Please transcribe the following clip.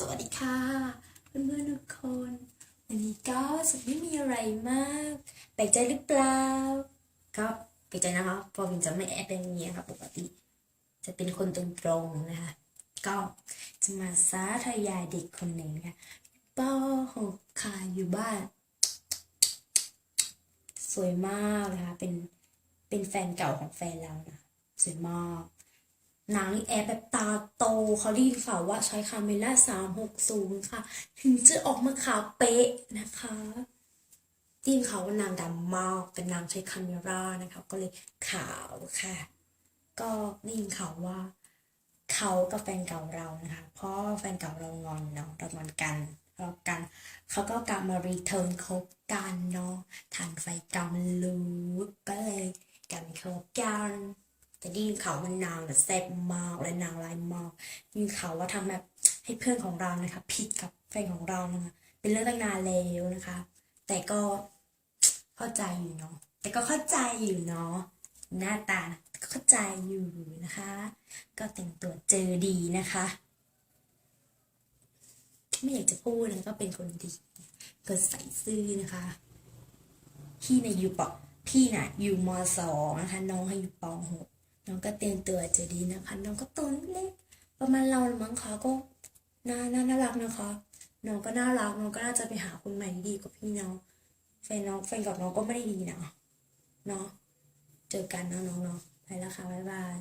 สวัสดีค่ะ เพื่อนๆทุกคน วันนี้ก็จะไม่มีอะไรมากแปลกใจหรือเปล่าก็แปลกใจนะคะเพราะวินจะไม่แอบเป็นอย่างนี้ค่ะปกติ จะเป็นคนตรงๆนะคะก็จะมาสาธยายเด็กคนหนึ่งค่ะปหกค่ะอยู่บ้าน สวยมากนะคะเป็นเป็นแฟนเก่าของแฟนเรานะสวยมาก นางนี่แอบแบบตาโตเขาได้ยินข่าวว่าใช้คาเมล่าสามหกศูนย์ค่ะ ถึงจะออกมาขาวเป๊ะนะคะได้ยินข่าวว่านางดำมากแต่นางใช้คาเมล่านะคะ ก็เลยขาวค่ะ ก็ได้ยินข่าวว่าเขากับแฟนเก่าเรานะคะ เพราะแฟนเก่าเรางอนเนาะเรางอนกันทะเลาะกัน เขาก็กลับมารีเทิร์นคบกันเนาะทานไฟกำลูกก็เลยกลับมาคบกัน แต่ได้ยินข่าวว่านางแบบแซ่บมากและนางร้ายมากได้ยินข่าวว่าทำแบบให้เพื่อนของเรานะคะ ผิดกับแฟนของเรานะคะเป็นเรื่องตั้งนานแล้วนะคะ แต่ก็เข้าใจอยู่เนาะแต่ก็เข้าใจอยู่เนาะหน้าตานะก็เข้าใจอยู่นะคะ ก็แต่งตัวเจอดีนะคะ ไม่อยากจะพูดนะก็เป็นคนดีก็ใส่ซื่อนะคะพี่ในะอยู่ปอพี่น่ะอยู่มสองนะคะ น้องให้อยู่ปหก น้องก็เตรียมตัวจะดีนะคะ น้องก็ตัวเล็กประมาณเราละมั้งคะก็น่าน่าน่ารักนะคะ น้องก็น่ารักน้องก็น่าจะไปหาคนใหม่ดีกว่าพี่น้องแฟนน้องแฟนกับน้องก็ไม่ได้ดีนะเนาะเจอกันเนาะน้องเนาะไปแล้วค่ะบ๊ายบาย